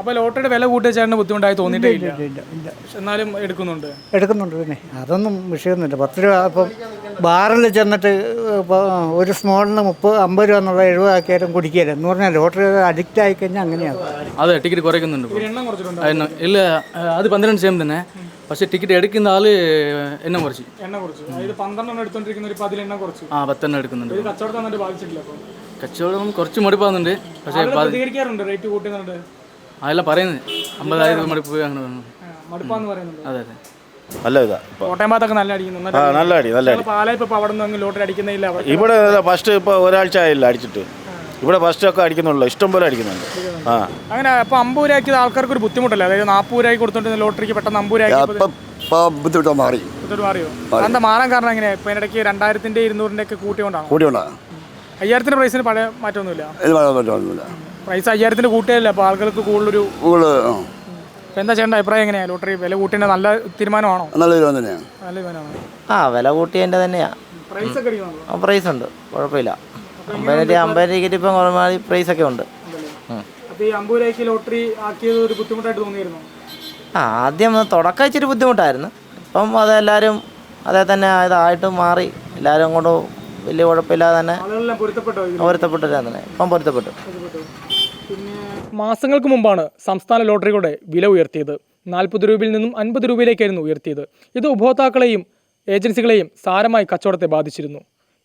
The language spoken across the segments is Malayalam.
അപ്പോൾ ലോട്ടറിയുടെ വില കൂട്ടിയ ചേട്ടന് ബുദ്ധിമുട്ടായി തോന്നിയിട്ടേ ഇല്ല ഇല്ല ഇല്ല പക്ഷെ എന്നാലും എടുക്കുന്നുണ്ട്. എടുക്കുന്നുണ്ട് പിന്നെ. അതൊന്നും വിഷയമൊന്നുമില്ല. പത്ത് രൂപ ഇപ്പം ബാറിൽ ചെന്നിട്ട് ഇപ്പോൾ ഒരു സ്മോളിന് മുപ്പത് അമ്പത് രൂപ എന്നുള്ള എഴുപതാക്കിയാലും കുടിക്കുകയില്ല. എന്ന് പറഞ്ഞാൽ ലോട്ടറി അഡിക്റ്റ് ആയി കഴിഞ്ഞാൽ അങ്ങനെയാണ്. അതെ ടിക്കറ്റ് കുറയ്ക്കുന്നുണ്ട് എണ്ണം കുറച്ചിട്ടുണ്ട്? എണ്ണം ഇല്ല അത് പന്ത്രണ്ട് സെയിം തന്നെ. പക്ഷേ ടിക്കറ്റ് എടുക്കുന്ന ആൾ എണ്ണം കുറച്ച്. എണ്ണം കുറച്ചു. അതായത് പന്ത്രണ്ടെണ്ണം എടുത്തോണ്ടിരിക്കുന്ന ഒരു പതിൽ എണ്ണം കുറച്ചു. ആ പത്തെണ്ണം എടുക്കുന്നുണ്ട് ഇത് കച്ചവടം തന്നിട്ട് ബാധിച്ചിട്ടില്ല അപ്പോൾ കച്ചവടം കുറച്ച് മടുപ്പാകുന്നുണ്ട് പക്ഷേ ആളുകൾ പ്രതികരിക്കാറുണ്ട് റേറ്റ് കൂട്ടുന്നുണ്ട്. അതെല്ലാം പറയുന്നത്. അമ്പതായിരം മടുപ്പ് അങ്ങനെ പറഞ്ഞു. മടുപ്പാന്ന് പറയുന്നുണ്ട്. അതെ അതെ. നല്ല ഇതാ ഇപ്പൊ. കോട്ടയം ഭാഗത്തൊക്കെ നല്ല അടിക്കുന്നു ആ നല്ല അടി നല്ല അടി. പാലായി അവിടെ നിന്ന് ലോട്ടറി അടിക്കുന്നില്ല. ഇവിടെ ഫസ്റ്റ് ഇപ്പോൾ ഒരാഴ്ച ആയില്ല അടിച്ചിട്ട്. ഇവിടെ ഫസ്റ്റ് ഒക്കെ അടിക്കുന്നുള്ളൂ. ഇഷ്ടം പോലെ അടിക്കുന്നുണ്ട്. ആ. അങ്ങനെ അമ്പത് രൂപയ്ക്ക് ആൾക്കാർക്ക് ഒരു ബുദ്ധിമുട്ടല്ലേ? അതായത് നാൽപ്പത് രൂപയ്ക്ക് കൊടുത്തോണ്ട് ലോട്ടറിക്ക് പെട്ടെന്ന് അമ്പത് രൂപയ്ക്ക് ഇപ്പം ഇപ്പം ബുദ്ധിമുട്ട് മാറി. എന്താ മാറാൻ കാരണം എങ്ങനെയാ? ഇപ്പൊ ഇടയ്ക്ക് രണ്ടായിരത്തിന്റെ ഇരുന്നൂറിന്റെ ഒക്കെ കൂട്ടിയോണ്ടാണ്? കൂടിയുണ്ടോ അയ്യായിരത്തിന്റെ പ്രൈസിന് പഴയ മാറ്റമൊന്നുമില്ല? ഇത് പറയാൻ പറ്റുന്നില്ല പ്രൈസ് അയ്യായിരത്തിന്റെ കൂട്ടിയല്ല അപ്പോൾ ആളുകൾക്ക് കൂടുതലൊരു ആ. എന്താ ചേട്ടൻ അഭിപ്രായം എങ്ങനെയാ? ലോട്ടറി വില കൂട്ടിന്റെ നല്ല തീരുമാനമാണോ? നല്ല തീരുമാനം തന്നെയാണ് നല്ല തീരുമാനമാണോ? ആ വില കൂട്ടിയതിന്റെ തന്നെയാണ് പ്രൈസ് ഒക്കെ അടിക്കുന്നുണ്ടോ? പ്രൈസ് ഉണ്ട്. കുഴപ്പമില്ല. അമ്പത് രൂപ അമ്പത് രൂപയ്ക്ക് ഇപ്പം? പ്രൈസ് ഒക്കെ ഉണ്ട്. ഉം. അപ്പോൾ ഈ അമ്പത് രൂപയ്ക്ക് ലോട്ടറി ആക്കിയത് ഒരു ബുദ്ധിമുട്ടായിട്ട് തോന്നിയിരുന്നു? ആ ആദ്യം തുടക്കം ഇച്ചിരി ബുദ്ധിമുട്ടായിരുന്നു. ഇപ്പം അതെല്ലാവരും അതേ തന്നെ ഇതായിട്ട് മാറി. എല്ലാവരും അങ്ങോട്ട് വലിയ കുഴപ്പമില്ലാതെ തന്നെ പൊരുത്തപ്പെട്ടോ തന്നെ. ഇപ്പം പൊരുത്തപ്പെട്ടു. മാസങ്ങൾക്ക് മുമ്പാണ് സംസ്ഥാന ലോട്ടറികളുടെ വില ഉയർത്തിയത്. നാൽപ്പത് രൂപയിൽ നിന്നും അൻപത് രൂപയിലേക്കായിരുന്നു ഉയർത്തിയത്. ഇത് ഉപഭോക്താക്കളെയും ഏജൻസികളെയും സാരമായി കച്ചവടത്തെ ബാധിച്ചിരുന്നു.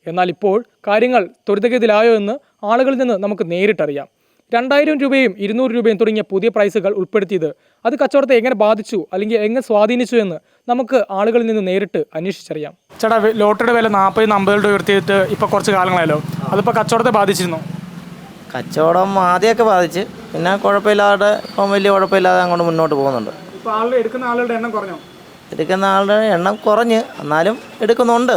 എന്നാൽ ഇപ്പോൾ കാര്യങ്ങൾ ത്വരിതഗതിയിലായോ എന്ന് ആളുകളിൽ നിന്ന് നമുക്ക് നേരിട്ടറിയാം. രണ്ടായിരം രൂപയും ഇരുന്നൂറ് രൂപയും തുടങ്ങിയ പുതിയ പ്രൈസുകൾ ഉൾപ്പെടുത്തിയത് അത് കച്ചവടത്തെ എങ്ങനെ ബാധിച്ചു അല്ലെങ്കിൽ എങ്ങനെ സ്വാധീനിച്ചു എന്ന് നമുക്ക് ആളുകളിൽ നിന്ന് നേരിട്ട് അന്വേഷിച്ചറിയാം. ചേട്ടാ ലോട്ടറിയുടെ വില നാൽപ്പത് അമ്പത് രൂപ ഉയർത്തിയിട്ട് ഇപ്പോൾ കുറച്ച് കാലങ്ങളായല്ലോ. അതിപ്പോൾ കച്ചവടത്തെ ബാധിച്ചിരുന്നു? കച്ചവടം ആദ്യമൊക്കെ ബാധിച്ച്. പിന്നെ കുഴപ്പമില്ലാതെ ഇപ്പം വലിയ കുഴപ്പമില്ലാതെ അങ്ങോട്ട് മുന്നോട്ട് പോകുന്നുണ്ട്. എടുക്കുന്ന ആളുടെ എണ്ണം കുറഞ്ഞോ? എടുക്കുന്ന ആളുടെ എണ്ണം കുറഞ്ഞ്. എന്നാലും എടുക്കുന്നുണ്ട്.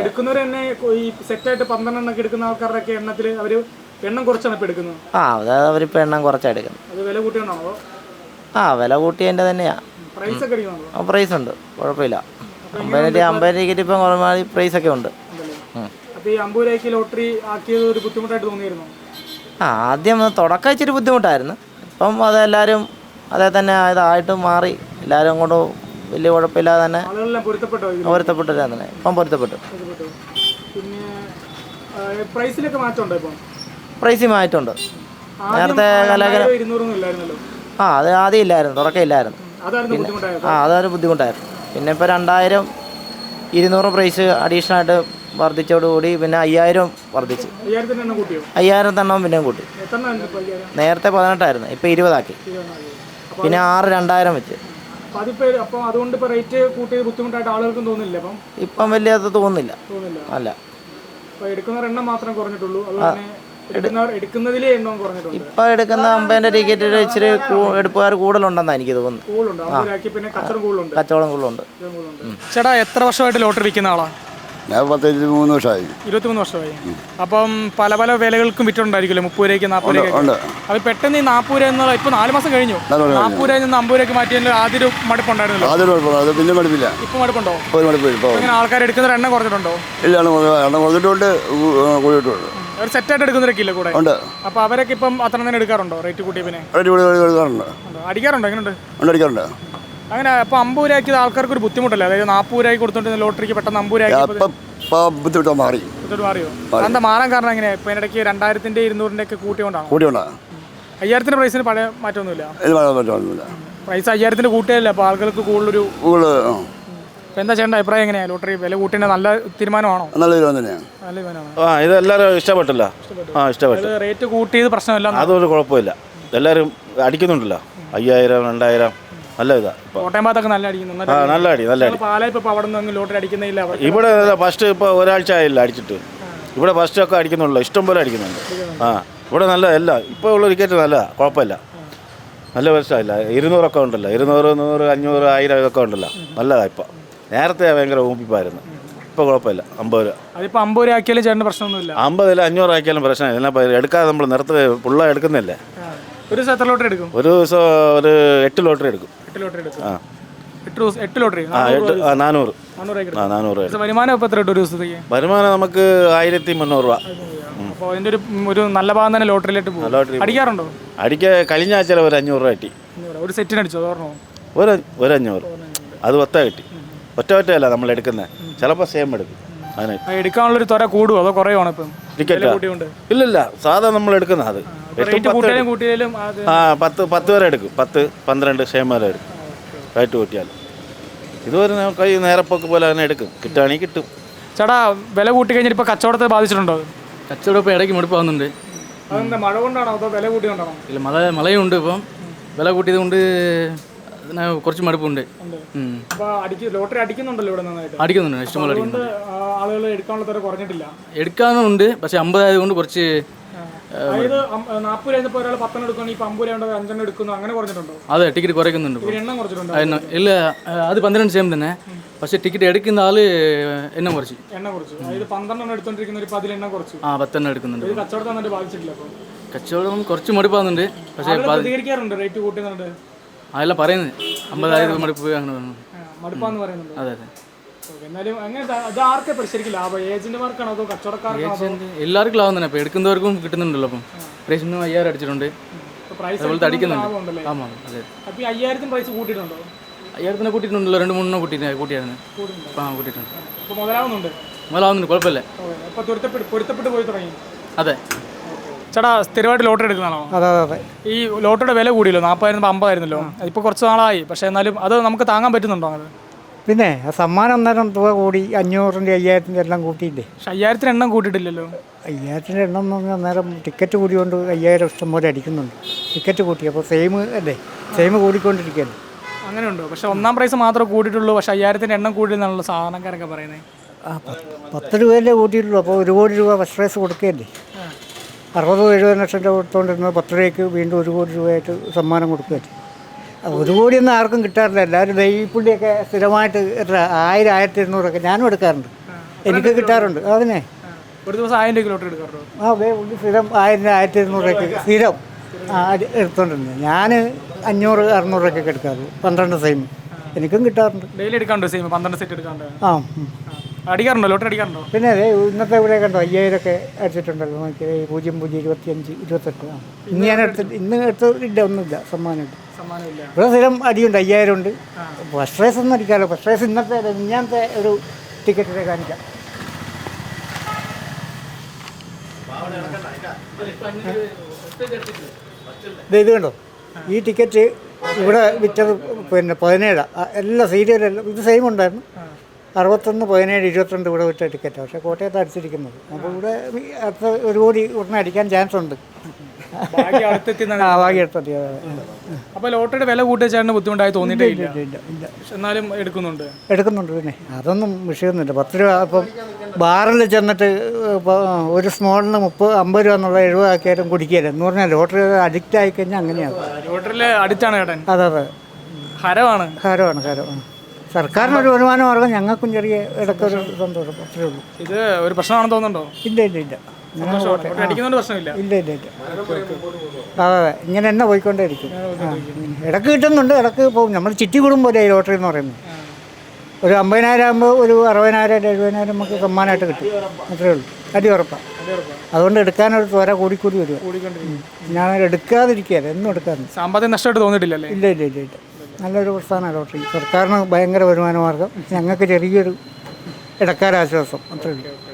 എടുക്കുന്നവർ തന്നെ ഈ സെറ്റായിട്ട് പന്ത്രണ്ടെണ്ണൊക്കെ എടുക്കുന്ന ആൾക്കാരുടെ ഒക്കെ എണ്ണത്തിൽ അവർ എണ്ണം കുറച്ചാണ് ഇപ്പോൾ എടുക്കുന്നത്. ആ അതായത് അവരിപ്പോൾ എണ്ണം കുറച്ചാണ് എടുക്കുന്നത്. അത് വില കൂട്ടിയാണോ ആ വില കൂട്ടിയതിന്റെ തന്നെയാണ് പ്രൈസ് ഉണ്ട്. കുഴപ്പമില്ല. അമ്പത് രൂപ അമ്പത് ടിക്കറ്റ് ഇപ്പം കുറമാതി പ്രൈസ് ഒക്കെ ഉണ്ട്. ലോട്ടറി ആക്കിയത് ഒരു ബുദ്ധിമുട്ടായിട്ട് തോന്നിയിരുന്നു? ആ ആദ്യം തുടക്കം ഇച്ചിരി ബുദ്ധിമുട്ടായിരുന്നു. ഇപ്പം അതെല്ലാവരും അതേ തന്നെ ഇതായിട്ട് മാറി. എല്ലാവരും അങ്ങോട്ട് വലിയ കുഴപ്പമില്ലാതെ തന്നെ പൊരുത്തപ്പെട്ടോ തന്നെ. ഇപ്പം പൊരുത്തപ്പെട്ടു. പ്രൈസിൽ പ്രൈസിലൊക്കെ മാറ്റമുണ്ടോ ഇപ്പം? പ്രൈസ് മാറ്റമുണ്ട്. നേരത്തെ ആ അത് ആദ്യം ഇല്ലായിരുന്നു. തുടക്കം ഇല്ലായിരുന്നു. ആ അതൊരു ബുദ്ധിമുട്ടായിരുന്നു പിന്നെ ഇപ്പോൾ രണ്ടായിരം ഇരുന്നൂറ് പ്രൈസ് അഡീഷണൽ ആയിട്ട് വർദ്ധിച്ചതോടുകൂടി പിന്നെ അയ്യായിരം വർദ്ധിച്ചു. അയ്യായിരം തന്നെ പിന്നെയും കൂട്ടി. നേരത്തെ പതിനെട്ടായിരുന്നു ഇപ്പോൾ ഇരുപതാക്കി. പിന്നെ ആറ് രണ്ടായിരം വെച്ച്. ഇപ്പം വലിയ അത് തോന്നുന്നില്ല. അല്ല. എടുക്കുന്ന എണ്ണം മാത്രമേ കുറഞ്ഞിട്ടുള്ളൂ. ഇപ്പം എടുക്കുന്ന അമ്പതിന്റെ ടിക്കറ്റ് ഇച്ചിരി എടുപ്പുകാർ കൂടുതലുണ്ടെന്നാണ് എനിക്ക് തോന്നുന്നത്. കച്ചവടം കൂടുതലുണ്ട്. ചേട്ടാ എത്ര വർഷമായിട്ട് ലോട്ടറി വിൽക്കുന്ന ആളാ? ഞാൻ പത്ത് ഇരുപത്തിമൂന്ന് വർഷമായി. ഇരുപത്തിമൂന്ന് വർഷമായി. അപ്പം പല പല വിലകൾക്കും വിറ്റുണ്ടായിരിക്കുമല്ലോ? മുപ്പത് രൂപയ്ക്ക് നാൽപ്പത് രൂപയ്ക്ക് ഉണ്ട്. അത് പെട്ടെന്ന് ഈ നാൽപ്പത് രൂപ എന്നുള്ള ഇപ്പൊ നാല് മാസം കഴിഞ്ഞു. നാൽപ്പത് രൂപയിൽ നിന്ന് അമ്പത് രൂപയ്ക്ക് മാറ്റിയതിൽ ആദ്യ ഒരു മടുപ്പുണ്ടായിരുന്നല്ലോ. ആദ്യം അത് പിന്നെ മടുപ്പില്ല. ഇപ്പൊ മടുപ്പുണ്ടോ? ഒരു മടുപ്പില്ല ഇപ്പൊ അങ്ങനെ ആൾക്കാർ എടുക്കുന്ന എണ്ണം കുറഞ്ഞിട്ടുണ്ടോ? ഇല്ല എണ്ണം കുറഞ്ഞിട്ടുണ്ട് കൂടിയിട്ടുണ്ട്. അവർ സെറ്റായിട്ട് എടുക്കുന്നവരൊക്കെ ഇല്ല കൂടെ? ഉണ്ട്. അപ്പോൾ അവരൊക്കെ ഇപ്പം അത്ര തന്നെ എടുക്കാറുണ്ടോ? റേറ്റ് കൂട്ടിയ പിന്നെ? കൂടി എടുക്കാറുണ്ട്. ഉണ്ടോ? അടിക്കാറുണ്ടോ? എങ്ങനെയുണ്ട് ഉണ്ട് അടിക്കാറുണ്ട്. അങ്ങനെ അപ്പോൾ അമ്പത് രൂപയ്ക്ക് ആൾക്കാർക്ക് ഒരു ബുദ്ധിമുട്ടല്ലേ? അതായത് നാൽപ്പത് രൂപയ്ക്ക് കൊടുത്തോണ്ട് ലോട്ടറിക്ക് പെട്ടെന്ന് അമ്പത് രൂപയ്ക്ക് ഇപ്പം ഇപ്പം ബുദ്ധിമുട്ട് മാറി. ഇതൊരു മാറിയോ? എന്താ മാറാൻ കാരണം എങ്ങനെയാ? ഇപ്പൊ ഇടയ്ക്ക് രണ്ടായിരത്തിന്റെ ഇരുന്നൂറിന്റെ ഒക്കെ കൂട്ടിയോണ്ടാണ്? കൂടിയുണ്ടോ അയ്യായിരത്തിന്റെ പ്രൈസിന് പഴയ മാറ്റമൊന്നുമില്ല? ഇത് പറ്റുന്നില്ല പ്രൈസ് അയ്യായിരത്തിന്റെ കൂട്ടിയല്ലേ? അപ്പോൾ ആളുകൾക്ക് കൂടുതലൊരു ആ എന്താ ചെയ്യേണ്ട അഭിപ്രായം എങ്ങനെയാണ് ലോട്ടറി വില കൂട്ടിന്റെ നല്ല തീരുമാനമാണോ? നല്ല തീരുമാനം തന്നെയാണ്. നല്ല തീരുമാനമാണ്? ആ ഇത് എല്ലാവരും ഇഷ്ടപ്പെട്ടില്ല. ആ ഇഷ്ടപ്പെട്ടു. അത് റേറ്റ് കൂട്ടിയത് പ്രശ്നമില്ല അതൊരു കുഴപ്പമില്ല. എല്ലാവരും അടിക്കുന്നുണ്ടല്ലോ. അയ്യായിരം രണ്ടായിരം. നല്ല ഇതാ ഇപ്പൊ. കോട്ടയം ഭാഗത്തൊക്കെ നല്ല അടിക്കുന്നു ആ നല്ല അടി നല്ല അടി. പാലായി ഇപ്പോൾ അവിടെ നിന്ന് ലോട്ടറി അടിക്കുന്നില്ല ഇവിടെ ഫസ്റ്റ് ഇപ്പോൾ ഒരാഴ്ച ആയില്ല അടിച്ചിട്ട്. ഇവിടെ ഫസ്റ്റ് ഒക്കെ അടിക്കുന്നുള്ളൂ. ഇഷ്ടം പോലെ അടിക്കുന്നുണ്ട്. ആ ഇവിടെ നല്ല അല്ല ഇപ്പോൾ ഉള്ള ടിക്കറ്റ് നല്ല കുഴപ്പമില്ല. നല്ല പ്രശ്നമില്ല ഇരുന്നൂറൊക്കെ ഉണ്ടല്ലോ. ഇരുന്നൂറ് നൂറ് അഞ്ഞൂറ് ആയിരം ഒക്കെ ഉണ്ടല്ലോ. നല്ലതാണ് ഇപ്പോൾ നേരത്തെ ഭയങ്കര ഊമ്പിപ്പായിരുന്നു. ഇപ്പോൾ കുഴപ്പമില്ല. അമ്പത് രൂപ. അതിപ്പോൾ അമ്പത് രൂപ ആക്കിയാലും ചേട്ടന് പ്രശ്നമൊന്നുമില്ല. അമ്പതിൽ അഞ്ഞൂറ് ആക്കിയാലും പ്രശ്നമില്ല. എന്നാ എടുക്കാതെ നമ്മൾ നിർത്തി പുള്ള എടുക്കുന്നില്ലേ ഒരു ദിവസം എത്ര ലോട്ടറി എടുക്കും? ഒരു ദിവസം ഒരു എട്ട് ലോട്ടറി എടുക്കും. എട്ട് ലോട്ടറി എടുക്കും. ആ. എട്ട് ലോട്ടറി ആ എട്ട് ആ നാനൂറ്. നാനൂറ് രൂപയ്ക്ക് ആ നാനൂറ് രൂപ എടുക്കും വരുമാനം ഇപ്പോൾ എത്ര ഒരു ദിവസത്തേക്ക്? വരുമാനം നമുക്ക് ആയിരത്തി മുന്നൂറ് രൂപ. അപ്പോൾ അതിന്റെ ഒരു ഒരു നല്ല ഭാഗം തന്നെ ലോട്ടറിയിലോട്ട് പോകും. ലോട്ടറി അടിക്കാറുണ്ടോ? അടിക്ക കഴിഞ്ഞ ആഴ്ച ഒരു അഞ്ഞൂറ് രൂപ കിട്ടി. ഒരു സെറ്റിന് അടിച്ചോ? ഓർമ്മ ഒരു ഒരു അഞ്ഞൂറ്. അത് പത്താ കിട്ടി. ഒറ്റ ഒറ്റയല്ല നമ്മൾ എടുക്കുന്നത്. ചിലപ്പോൾ സെയിം എടുക്കും. അതിന് എടുക്കാനുള്ളൊരു ത്വര കൂടുമോ അതോ കുറയുവാണ് ഇപ്പം? ടിക്കറ്റ് ഇല്ലില്ല. സാധാ നമ്മൾ എടുക്കുന്ന അത്. ആ പത്ത് പത്ത് വരെ എടുക്കും. പത്ത് പന്ത്രണ്ട് സെയിം വരെ എടുക്കും. റേറ്റ് കൂട്ടിയാൽ ഇതുവരെ കൈ നേരപ്പൊക്കെ പോലെ തന്നെ എടുക്കും. കിട്ടുകയാണെങ്കിൽ കിട്ടും. ചേട്ടാ വില കൂട്ടി കഴിഞ്ഞാൽ ഇപ്പൊ കച്ചവടത്തെ ബാധിച്ചിട്ടുണ്ടോ? കച്ചവടം ഇപ്പോൾ ഇടയ്ക്ക് മടുപ്പാകുന്നുണ്ട് മഴ കൊണ്ടാണോ അതോ വില കൂട്ടിയോണ്ടാണോ? ഇല്ല മഴ മഴയുണ്ട് ഇപ്പം. വില കൂട്ടിയത് കൊണ്ട് കുറച്ച് മടുപ്പുണ്ട്. അപ്പോൾ അടിക്ക് ലോട്ടറി അടിക്കുന്നുണ്ടല്ലോ ഇവിടെ നന്നായിട്ട്? അടിക്കുന്നുണ്ട് ഇഷ്ടംപോലെ അതുകൊണ്ട് അടിക്കുന്നുണ്ട് ആളുകൾ എടുക്കാനുള്ള ത്വര കുറഞ്ഞിട്ടില്ല? എടുക്കാനുണ്ട് പക്ഷെ അമ്പതായത് കൊണ്ട് കുറച്ച് അതായത് നാൽപ്പത് കഴിഞ്ഞപ്പോൾ ഒരാൾ പത്തെണ്ണം എടുക്കുകയാണെങ്കിൽ ഇപ്പൊ അമ്പത് രണ്ടോ അഞ്ചെണ്ണം എടുക്കുന്നു അങ്ങനെ കുറഞ്ഞിട്ടുണ്ടോ? അതെ ടിക്കറ്റ് കുറയ്ക്കുന്നുണ്ട് ഇപ്പോൾ ഇവർ എണ്ണം കുറച്ചിട്ടുണ്ടോ? അതിന് ഇല്ല അത് പന്ത്രണ്ട് സെയിം തന്നെ. പക്ഷെ ടിക്കറ്റ് എടുക്കുന്ന ആൾ എണ്ണം കുറച്ച്. എണ്ണം കുറച്ചു. അതായത് പന്ത്രണ്ടെണ്ണം എടുത്തോണ്ടിരിക്കുന്ന ഒരു പതിൽ എണ്ണം കുറച്ചു. ആ പത്തെണ്ണം എടുക്കുന്നുണ്ട് ഇത് കച്ചവടത്തെ നന്നായിട്ട് ബാധിച്ചിട്ടില്ല അപ്പോൾ കച്ചവടം കുറച്ച് മടുപ്പാകുന്നുണ്ട് പക്ഷേ ആളുകൾ ബാ- പ്രതികരിക്കാറുണ്ട് റേറ്റ് അതെല്ലാം പറയുന്നത്. അമ്പതായിരം മടുപ്പ് അങ്ങനെ പറഞ്ഞു. മടുപ്പാന്ന് പറയുന്നുണ്ട്. അതെ അതെ. എന്നാലും അങ്ങനെ ദാ- ഇത് ആർക്കെ ശരിക്കും ലാഭം? ഏജന്റുമാർക്കാണോ അതോ കച്ചവടക്കാർക്കാണോ എല്ലാവർക്കും ലാഭം തന്നെ. എടുക്കുന്നവർക്കും കിട്ടുന്നുണ്ടല്ലോ അപ്പം പ്രൈസിന് അയ്യായിരം അടിച്ചിട്ടുണ്ട്. പ്രൈസ് അടിക്കുന്നുണ്ട് ലാഭമുണ്ടല്ലേ? ആമാ അതെ. അപ്പൊ ഈ അയ്യായിരത്തിന് പ്രൈസ് കൂട്ടിയിട്ടുണ്ടോ? അയ്യായിരത്തിനെ കൂട്ടിയിട്ടുണ്ടല്ലോ. രണ്ട് മൂന്നെണ്ണം കൂട്ടിയിട്ട് കൂട്ടിയായിരുന്നു. ആ കൂട്ടിയിട്ടുണ്ട്. അപ്പൊ മുതലാവുന്നുണ്ട്. മുതലാവുന്നുണ്ട്. കുഴപ്പമില്ല. ഓക്കേ, അപ്പൊ പൊരുത്തപ്പെട്ട് പൊരുത്തപ്പെട്ട് പോയി തുടങ്ങി. അതെ. ചേട്ടാ സ്ഥിരമായിട്ട് ലോട്ടറി എടുക്കുന്നതാണോ? അതെ അതെ അതെ. ഈ ലോട്ടറിയുടെ വില കൂടിയല്ലോ നാൽപ്പതായിരുന്നു അമ്പതായിരുന്നല്ലോ ഇപ്പോൾ കുറച്ച് നാളായി പക്ഷേ എന്നാലും അത് നമുക്ക് താങ്ങാൻ പറ്റുന്നുണ്ടോ അത് പിന്നെ സമ്മാനം അന്നേരം തുക കൂടി അഞ്ഞൂറിന്റെ അയ്യായിരത്തിന്റെ എല്ലാം കൂട്ടിയില്ലേ? പക്ഷെ അയ്യായിരത്തിന് എണ്ണം കൂട്ടിയിട്ടില്ലല്ലോ. അയ്യായിരത്തിന്റെ എണ്ണം എന്ന് പറഞ്ഞാൽ അന്നേരം ടിക്കറ്റ് കൂടിയോണ്ട് അയ്യായിരം ഇഷ്ടം പോലെ അടിക്കുന്നുണ്ട്. ടിക്കറ്റ് കൂട്ടി അപ്പോൾ സെയിം അല്ലേ? സെയിം കൂടിക്കൊണ്ടിരിക്കുകയല്ലേ അങ്ങനെയുണ്ടോ? പക്ഷെ ഒന്നാം പ്രൈസ് മാത്രമേ കൂട്ടിയിട്ടുള്ളൂ പക്ഷെ അയ്യായിരത്തിന്റെ എണ്ണം കൂടിയെന്നാണല്ലോ സാധനക്കാരൊക്കെ പറയുന്നത് ആ പത്ത് രൂപയല്ലേ കൂട്ടിയിട്ടുള്ളൂ അപ്പോൾ ഒരു കോടി രൂപ ഫസ്റ്റ് പ്രൈസ് കൊടുക്കുകയല്ലേ? അറുപത് എഴുപത് ലക്ഷം രൂപ കൊടുത്തുകൊണ്ടിരുന്നത് പത്ത് രൂപയ്ക്ക് വീണ്ടും ഒരു കോടി രൂപയായിട്ട് സമ്മാനം കൊടുക്കുകയാണ് ഒരു കോടിയൊന്നും ആർക്കും കിട്ടാറില്ല. എല്ലാവരും ഈ സ്ഥിരമായിട്ട് എത്ര? ആയിരം ആയിരത്തി ഇരുന്നൂറൊക്കെ ഞാനും എടുക്കാറുണ്ട്. എനിക്ക് കിട്ടാറുണ്ട്. അതിനെ. ഒരു ദിവസം ആയിരം രൂപ ആ ദേ ഉള്ളി സ്ഥിരം ആയിരം ആയിരത്തി ഇരുന്നൂറൊക്കെ സ്ഥിരം. എടുത്തോണ്ടിരുന്നത് ഞാൻ അഞ്ഞൂറ് അറുന്നൂറൊക്കെ എടുക്കാറുള്ളൂ പന്ത്രണ്ട് സെയിം. എനിക്കും കിട്ടാറുണ്ട്. ഡെയിലി എടുക്കാറുണ്ട് സെയിം? പന്ത്രണ്ട് സെറ്റ് എടുക്കാറുണ്ട്? ആ. അടിക്കാറുണ്ടോ? ലോട്ടറി അടിക്കാറുണ്ടോ? പിന്നെ അതെ ഇന്നത്തെ ഇവിടെ കണ്ടോ അയ്യായിരമൊക്കെ അടിച്ചിട്ടുണ്ടല്ലോ. നോക്കി പൂജ്യം പൂജ്യം ഇരുപത്തിയഞ്ച് ഇരുപത്തെട്ട്. ആ. ഇന്ന് ഞാൻ എടുത്തിട്ട് ഇന്ന് എടുത്ത് ഇല്ല ഒന്നുമില്ല. സമ്മാനമുണ്ട് ഇവിടെ സ്ഥിരം അടിയുണ്ട് അയ്യായിരം ഉണ്ട് ഫസ്റ്റ് റേസ് ഒന്നും അടിക്കാമല്ലോ ഫസ്റ്റ് റേസ് ഇന്നത്തെ മിനിഞ്ഞാന്നത്തെ ഒരു ടിക്കറ്റിനെ കാണിക്കാം. ഇത് കണ്ടോ? ഈ ടിക്കറ്റ് ഇവിടെ വിറ്റത് പിന്നെ പതിനേഴാണ് എല്ലാ സീരിയലെല്ലാം ഇത് സെയിം ഉണ്ടായിരുന്നു. അറുപത്തൊന്ന് പതിനേഴ് ഇരുപത്തിരണ്ട് ഇവിടെ വിട്ട ടിക്കറ്റ്. പക്ഷേ കോട്ടയത്ത് അടിച്ചിരിക്കുന്നത്. അപ്പോൾ ഇവിടെ അടുത്ത ഒരു കോടി ഉടനെ അടിക്കാൻ ചാൻസ് ഉണ്ട്. ബാക്കി അടുത്തെത്തി ആ ബാക്കി എടുത്തത് അപ്പൊ ലോട്ടറിയുടെ വില കൂട്ടിച്ചാണ്ട് ബുദ്ധിമുട്ടായി തോന്നിയിട്ടില്ല എന്നാലും എടുക്കുന്നുണ്ട്. എടുക്കുന്നുണ്ട് പിന്നെ. അതൊന്നും വിഷയമൊന്നുമില്ല പത്ത് രൂപ ഇപ്പം ബാറിൽ ചെന്നിട്ട് ഒരു സ്മോളിന് മുപ്പത് അമ്പത് രൂപ എന്നുള്ള എഴുപതാക്കിയാലും കുടിക്കുകയില്ല. എന്ന് പറഞ്ഞാൽ ലോട്ടറി അഡിക്റ്റ് ആയി കഴിഞ്ഞാൽ അങ്ങനെയാണ്. ലോട്ടറിയിൽ അഡിക്റ്റ് ചേട്ടൻ. അതെ അതെ. ഹരമാണ് ഹരമാണ് ഹാരമാണ് സർക്കാരിനൊരു വരുമാന മാർഗം ഞങ്ങൾക്കും ചെറിയ ഇടയ്ക്കൊരു സന്തോഷം അത്രേ ഉള്ളൂ. ഇത് ഒരു പ്രശ്നമാണെന്ന് തോന്നുന്നുണ്ടോ? ഇല്ല ഇല്ല ഇല്ല. പ്രശ്നമില്ല. ഇല്ല ഇല്ല ഇല്ല. അതെ അതെ ഇങ്ങനെ തന്നെ പോയിക്കൊണ്ടേയിരിക്കും ഇരിക്കും. ഇടയ്ക്ക് കിട്ടുന്നുണ്ട് ഇടയ്ക്ക് പോകും. നമ്മൾ ചിറ്റി കൂടും പോലെ ഈ ലോട്ടറി എന്ന് പറയുന്നത്. ഒരു അമ്പതിനായിരം ആകുമ്പോൾ ഒരു അറുപതിനായിരം എഴുപതിനായിരം നമുക്ക് സമ്മാനമായിട്ട് കിട്ടും. അത്രേ ഉള്ളൂ. അടി ഉറപ്പാണ് അതുകൊണ്ട് എടുക്കാനൊരു ത്വര കൂടിക്കൂടി വരിക. ഞാൻ എടുക്കാതിരിക്കുകയല്ല എന്നും എടുക്കാതെ സാമ്പത്തിക നഷ്ടമായിട്ട് തോന്നിട്ടില്ല ഇല്ല ഇല്ല ഇല്ല ഇല്ല. നല്ലൊരു പ്രസ്ഥാനമാണ് ലോട്ടറി. സർക്കാരിന് ഭയങ്കര വരുമാന മാർഗം ഞങ്ങൾക്ക് ചെറിയൊരു ഇടക്കാരാശ്വാസം. അത്രേ ഉള്ളൂ.